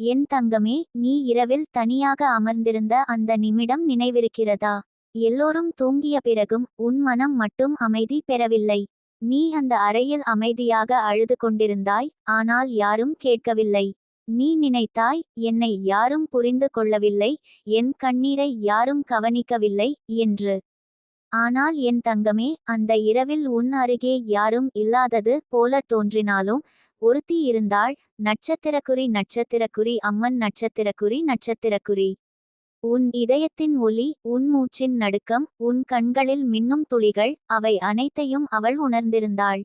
என் தங்கமே நீ இரவில் தனியாக அமர்ந்திருந்த அந்த நிமிடம் நினைவிருக்கிறதா? எல்லோரும் தூங்கிய பிறகும் உன் மனம் மட்டும் அமைதி பெறவில்லை. நீ அந்த அறையில் அமைதியாக அழுது கொண்டிருந்தாய் ஆனால் யாரும் கேட்கவில்லை. நீ நினைத்தாய் என்னை யாரும் புரிந்து கொள்ளவில்லை என் கண்ணீரை யாரும் கவனிக்கவில்லை என்று. ஆனால் என் தங்கமே அந்த இரவில் உன் அருகே யாரும் இல்லாதது போல தோன்றினாலும் ஒருத்தி இருந்தாள் நட்சத்திரக்குறி நட்சத்திரக்குறி அம்மன் நட்சத்திரக்குறி நட்சத்திரக்குறி. உன் இதயத்தின் ஒலி உன் மூச்சின் நடுக்கம் உன் கண்களில் மின்னும் துளிகள் அவை அனைத்தையும் அவள் உணர்ந்திருந்தாள்.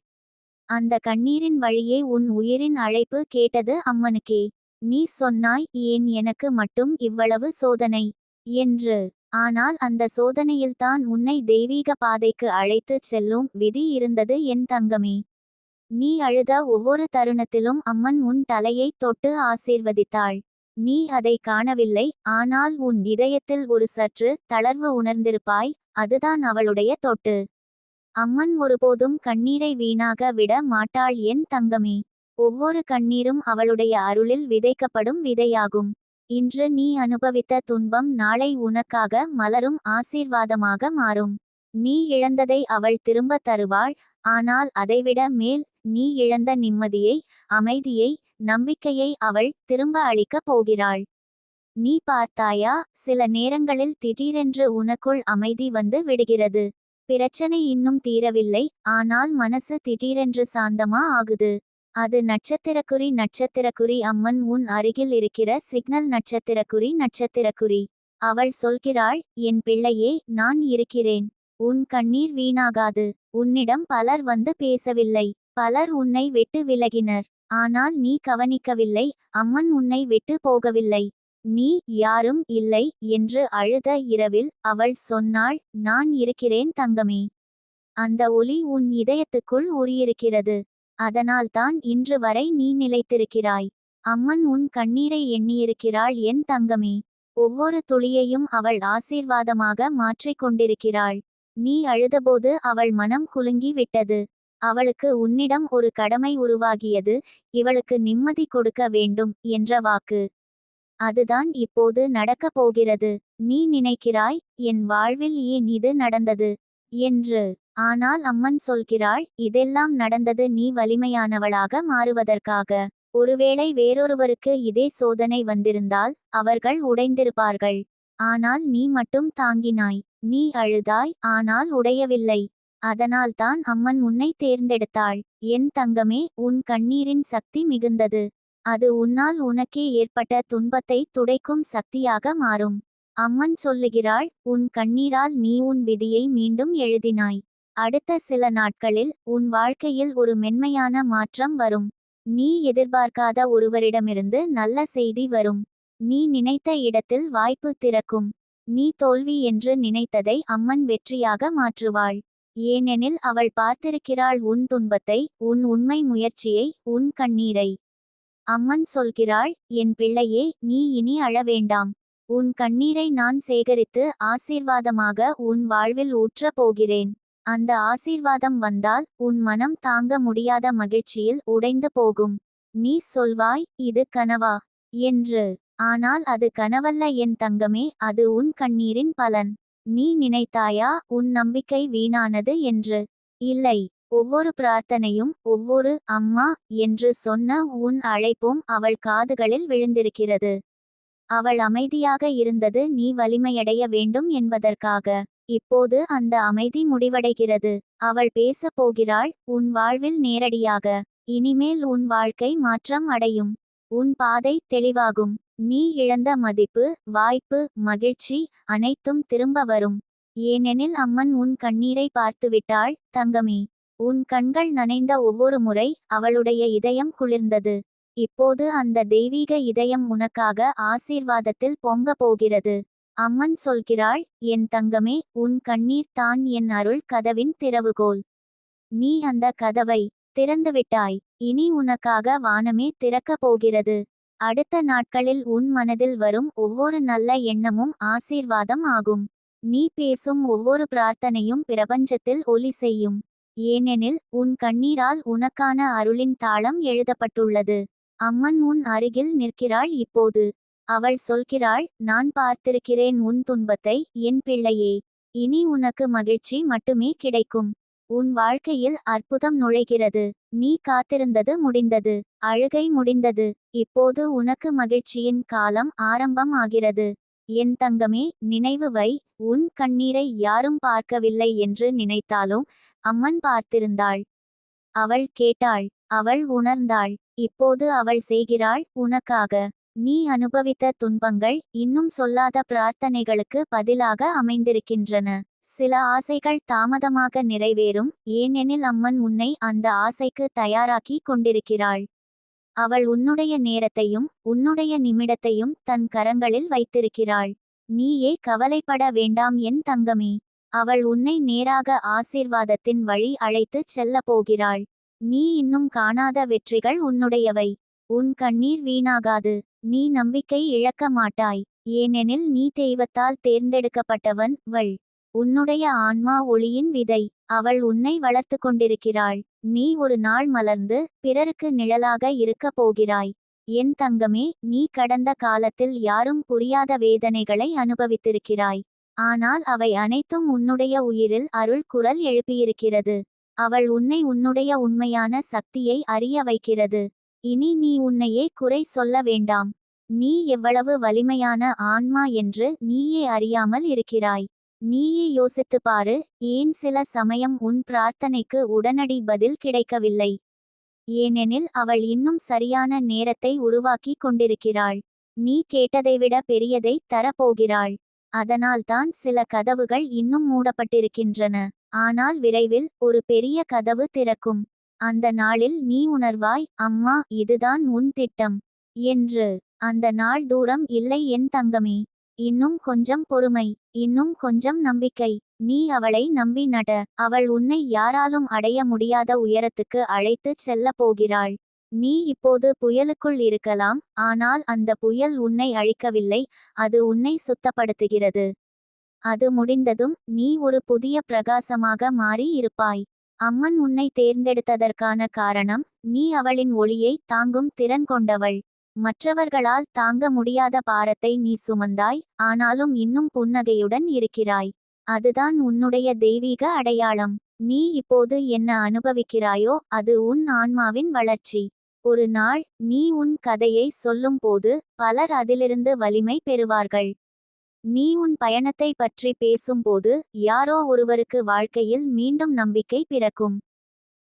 அந்த கண்ணீரின் வழியே உன் உயிரின் அழைப்பு கேட்டது அம்மனுக்கே. நீ சொன்னாய் ஏன் எனக்கு மட்டும் இவ்வளவு சோதனை என்று. ஆனால் அந்த சோதனையில்தான் உன்னை தெய்வீக பாதைக்கு அழைத்துச் செல்லும் விதி இருந்தது என் தங்கமே. நீ அழுத ஒவ்வொரு தருணத்திலும் அம்மன் உன் தலையை தொட்டு ஆசீர்வதித்தாள். நீ அதை காணவில்லை ஆனால் உன் இதயத்தில் ஒரு சற்று தளர்வு உணர்ந்திருப்பாய் அதுதான் அவளுடைய தொட்டு. அம்மன் ஒருபோதும் கண்ணீரை வீணாக விட மாட்டாள் என் தங்கமே. ஒவ்வொரு கண்ணீரும் அவளுடைய அருளில் விதைக்கப்படும் விதையாகும். இன்று நீ அனுபவித்த துன்பம் நாளை உனக்காக மலரும் ஆசீர்வாதமாக மாறும். நீ இழந்ததை அவள் திரும்ப தருவாள் ஆனால் அதைவிட மேல் நீ இழந்த நிம்மதியை அமைதியை நம்பிக்கையை அவள் திரும்ப அளிக்கப் போகிறாள். நீ பார்த்தாயா சில நேரங்களில் திடீரென்று உனக்குள் அமைதி வந்து விடுகிறது. பிரச்சனை இன்னும் தீரவில்லை ஆனால் மனசு திடீரென்று சாந்தமா ஆகுது. அது நட்சத்திரக்குறி நட்சத்திரக்குறி அம்மன் உன் அருகில் இருக்கிற சிக்னல் நட்சத்திரக்குறி நட்சத்திரக்குறி. அவள் சொல்கிறாள் என் பிள்ளையே நான் இருக்கிறேன். உன் கண்ணீர் வீணாகாது. உன்னிடம் பலர் வந்து பேசவில்லை. பலர் உன்னை விட்டு விலகினர். ஆனால் நீ கவனிக்கவில்லை. அம்மன் உன்னை விட்டு போகவில்லை. நீ யாரும் இல்லை என்று அழுத இரவில் அவள் சொன்னாள் நான் இருக்கிறேன் தங்கமே. அந்த ஒலி உன் இதயத்துக்குள் உரியிருக்கிறது. அதனால்தான் இன்று வரை நீ நிலைத்திருக்கிறாய். அம்மன் உன் கண்ணீரை எண்ணியிருக்கிறாள் என் தங்கமே. ஒவ்வொரு துளியையும் அவள் ஆசீர்வாதமாக மாற்றிக் கொண்டிருக்கிறாள் நீ அழுதபோது அவள் மனம் குலுங்கி விட்டது. அவளுக்கு உன்னிடம் ஒரு கடமை உருவாகியது. இவளுக்கு நிம்மதி கொடுக்க வேண்டும் என்ற வாக்கு. அதுதான் இப்போது நடக்கப் போகிறது. நீ நினைக்கிறாய் என் வாழ்வில் ஏன் இது நடந்தது? என்று. ஆனால் அம்மன் சொல்கிறாள் இதெல்லாம் நடந்தது நீ வலிமையானவளாக மாறுவதற்காக. ஒருவேளை வேறொருவருக்கு இதே சோதனை வந்திருந்தால் அவர்கள் உடைந்திருப்பார்கள். ஆனால் நீ மட்டும் தாங்கினாய். நீ அழுதாய் ஆனால் உடையவில்லை. அதனால்தான் அம்மன் உன்னை தேர்ந்தெடுத்தாள். என் தங்கமே உன் கண்ணீரின் சக்தி மிகுந்தது. அது உன்னால் உனக்கே ஏற்பட்ட துன்பத்தை துடைக்கும் சக்தியாக மாறும். அம்மன் சொல்லுகிறாள் உன் கண்ணீரால் நீ உன் விதியை மீண்டும் எழுதினாய். அடுத்த சில நாட்களில் உன் வாழ்க்கையில் ஒரு மென்மையான மாற்றம் வரும். நீ எதிர்பார்க்காத ஒருவரிடமிருந்து நல்ல செய்தி வரும். நீ நினைத்த இடத்தில் வாய்ப்பு திறக்கும். நீ தோல்வி என்று நினைத்ததை அம்மன் வெற்றியாக மாற்றுவாள். ஏனெனில் அவள் பார்த்திருக்கிறாள் உன் துன்பத்தை உன் உண்மை முயற்சியை உன் கண்ணீரை. அம்மன் சொல்கிறாள் என் பிள்ளையே நீ இனி அழ வேண்டாம். உன் கண்ணீரை நான் சேகரித்து ஆசீர்வாதமாக உன் வாழ்வில் ஊற்றப் போகிறேன் அந்த ஆசீர்வாதம் வந்தால் உன் மனம் தாங்க முடியாத மகிழ்ச்சியில் உடைந்து போகும். நீ சொல்வாய் இது கனவா என்று. ஆனால் அது கனவல்ல என் தங்கமே அது உன் கண்ணீரின் பலன். நீ நினைத்தாயா உன் நம்பிக்கை வீணானது என்று? இல்லை. ஒவ்வொரு பிரார்த்தனையும் ஒவ்வொரு அம்மா என்று சொன்ன உன் அழைப்பும் அவள் காதுகளில் விழுந்திருக்கிறது. அவள் அமைதியாக இருந்தது நீ வலிமையடைய வேண்டும் என்பதற்காக. இப்போது அந்த அமைதி முடிவடைகிறது. அவள் பேசப் போகிறாள் உன் வாழ்வில் நேரடியாக. இனிமேல் உன் வாழ்க்கை மாற்றம் அடையும். உன் பாதை தெளிவாகும். நீ இழந்த மதிப்பு வாய்ப்பு மகிழ்ச்சி அனைத்தும் திரும்ப வரும். ஏனெனில் அம்மன் உன் கண்ணீரை பார்த்துவிட்டாள் தங்கமே. உன் கண்கள் நனைந்த ஒவ்வொரு முறை அவளுடைய இதயம் குளிர்ந்தது. இப்போது அந்த தெய்வீக இதயம் உனக்காக ஆசீர்வாதத்தில் பொங்க போகிறது. அம்மன் சொல்கிறாள் என் தங்கமே உன் கண்ணீர் தான் என் அருள் கதவின் திறவுகோல். நீ அந்த கதவை திறந்துவிட்டாய். இனி உனக்காக வானமே திறக்கப் போகிறது. அடுத்த நாட்களில் உன் மனதில் வரும் ஒவ்வொரு நல்ல எண்ணமும் ஆசீர்வாதம் ஆகும். நீ பேசும் ஒவ்வொரு பிரார்த்தனையும் பிரபஞ்சத்தில் ஒலி செய்யும். ஏனெனில் உன் கண்ணீரால் உனக்கான அருளின் தாளம் எழுதப்பட்டுள்ளது. அம்மன் உன் அருகில் நிற்கிறாள் இப்போது. அவள் சொல்கிறாள் நான் பார்த்திருக்கிறேன் உன் துன்பத்தை என் பிள்ளையே. இனி உனக்கு மகிழ்ச்சி மட்டுமே கிடைக்கும். உன் வாழ்க்கையில் அற்புதம் நுழைகிறது. நீ காத்திருந்தது முடிந்தது. அழுகை முடிந்தது. இப்போது உனக்கு மகிழ்ச்சியின் காலம் ஆரம்பம் ஆகிறது. என் தங்கமே நினைவு வை. உன் கண்ணீரை யாரும் பார்க்கவில்லை என்று நினைத்தாலும் அம்மன் பார்த்திருந்தாள். அவள் கேட்டாள். அவள் உணர்ந்தாள். இப்போது அவள் செய்கிறாள் உனக்காக. நீ அனுபவித்த துன்பங்கள் இன்னும் சொல்லாத பிரார்த்தனைகளுக்கு பதிலாக அமைந்திருக்கின்றன. சில ஆசைகள் தாமதமாக நிறைவேறும் ஏனெனில் அம்மன் உன்னை அந்த ஆசைக்கு தயாராக்கி கொண்டிருக்கிறாள். அவள் உன்னுடைய நேரத்தையும் உன்னுடைய நிமிடத்தையும் தன் கரங்களில் வைத்திருக்கிறாள். நீயே கவலைப்பட வேண்டாம் என் தங்கமே. அவள் உன்னை நேராக ஆசீர்வாதத்தின் வழி அழைத்துச் செல்லப் போகிறாள். நீ இன்னும் காணாத வெற்றிகள் உன்னுடையவை. உன் கண்ணீர் வீணாகாது. நீ நம்பிக்கை இழக்க மாட்டாய். ஏனெனில் நீ தெய்வத்தால் தேர்ந்தெடுக்கப்பட்டவன் வள். உன்னுடைய ஆன்மா ஒளியின் விதை. அவள் உன்னை வளர்த்து கொண்டிருக்கிறாள். நீ ஒரு நாள் மலர்ந்து பிறருக்கு நிழலாக இருக்கப் போகிறாய். என் தங்கமே நீ கடந்த காலத்தில் யாரும் புரியாத வேதனைகளை அனுபவித்திருக்கிறாய். ஆனால் அவை அனைத்தும் உன்னுடைய உயிரில் அருள் குரல் எழுப்பியிருக்கிறது. அவள் உன்னை உன்னுடைய உண்மையான சக்தியை அறிய வைக்கிறது. இனி நீ உன்னையே குறை சொல்ல வேண்டாம். நீ எவ்வளவு வலிமையான ஆன்மா என்று நீயே அறியாமல் இருக்கிறாய். நீயே யோசித்து பாரு ஏன் சில சமயம் உன் பிரார்த்தனைக்கு உடனடி பதில் கிடைக்கவில்லை? ஏனெனில் அவள் இன்னும் சரியான நேரத்தை உருவாக்கி கொண்டிருக்கிறாள். நீ கேட்டதைவிட பெரியதை தரப்போகிறாள். அதனால்தான் சில கதவுகள் இன்னும் மூடப்பட்டிருக்கின்றன. ஆனால் விரைவில் ஒரு பெரிய கதவு திறக்கும். அந்த நாளில் நீ உணர்வாய் அம்மா இதுதான் உன் திட்டம். என்று. அந்த நாள் தூரம் இல்லை என் தங்கமே. இன்னும் கொஞ்சம் பொறுமை இன்னும் கொஞ்சம் நம்பிக்கை. நீ அவளை நம்பி நட அவள் உன்னை யாராலும் அடைய முடியாத உயரத்துக்கு அழைத்துச் செல்ல போகிறாள். நீ இப்போது புயலுக்குள் இருக்கலாம் ஆனால் அந்த புயல் உன்னை அழிக்கவில்லை அது உன்னை சுத்தப்படுத்துகிறது. அது முடிந்ததும் நீ ஒரு புதிய பிரகாசமாக மாறி இருப்பாய். அம்மன் உன்னை தேர்ந்தெடுத்ததற்கான காரணம் நீ அவளின் ஒளியை தாங்கும் திறன் கொண்டவள். மற்றவர்களால் தாங்க முடியாத பாரத்தை நீ சுமந்தாய் ஆனாலும் இன்னும் புன்னகையுடன் இருக்கிறாய். அதுதான் உன்னுடைய தெய்வீக அடையாளம். நீ இப்போது என்ன அனுபவிக்கிறாயோ அது உன் ஆன்மாவின் வளர்ச்சி. ஒரு நாள் நீ உன் கதையை சொல்லும்போது பலர் அதிலிருந்து வலிமை பெறுவார்கள். நீ உன் பயணத்தை பற்றி பேசும்போது யாரோ ஒருவருக்கு வாழ்க்கையில் மீண்டும் நம்பிக்கை பிறக்கும்.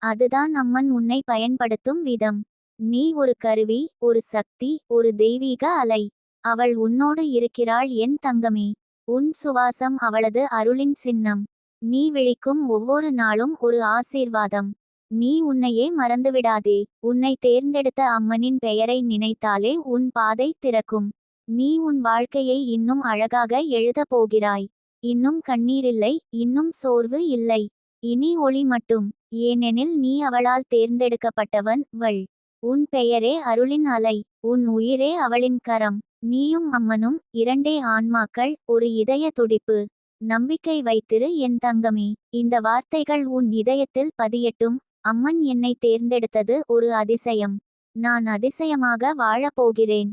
அதுதான் அம்மன் உன்னை பயன்படுத்தும் விதம். நீ ஒரு கருவி ஒரு சக்தி ஒரு தெய்வீக அலை. அவள் உன்னோடு இருக்கிறாள் என் தங்கமே. உன் சுவாசம் அவளது அருளின் சின்னம். நீ விழிக்கும் ஒவ்வொரு நாளும் ஒரு ஆசீர்வாதம். நீ உன்னையே மறந்துவிடாதே. உன்னை தேர்ந்தெடுத்த அம்மனின் பெயரை நினைத்தாலே உன் பாதை திறக்கும். நீ உன் வாழ்க்கையை இன்னும் அழகாக எழுதப் போகிறாய். இன்னும் கண்ணீரில்லை இன்னும் சோர்வு இல்லை. இனி ஒளி மட்டும். ஏனெனில் நீ அவளால் தேர்ந்தெடுக்கப்பட்டவன் வள். உன் பெயரே அருளின் அலை உன் உயிரே அவளின் கரம். நீயும் அம்மனும் இரண்டே ஆன்மாக்கள் ஒரு இதய துடிப்பு. நம்பிக்கை வைத்திரு என் தங்கமே. இந்த வார்த்தைகள் உன் இதயத்தில் பதியட்டும். அம்மன் என்னை தேர்ந்தெடுத்தது ஒரு அதிசயம். நான் அதிசயமாக வாழப் போகிறேன்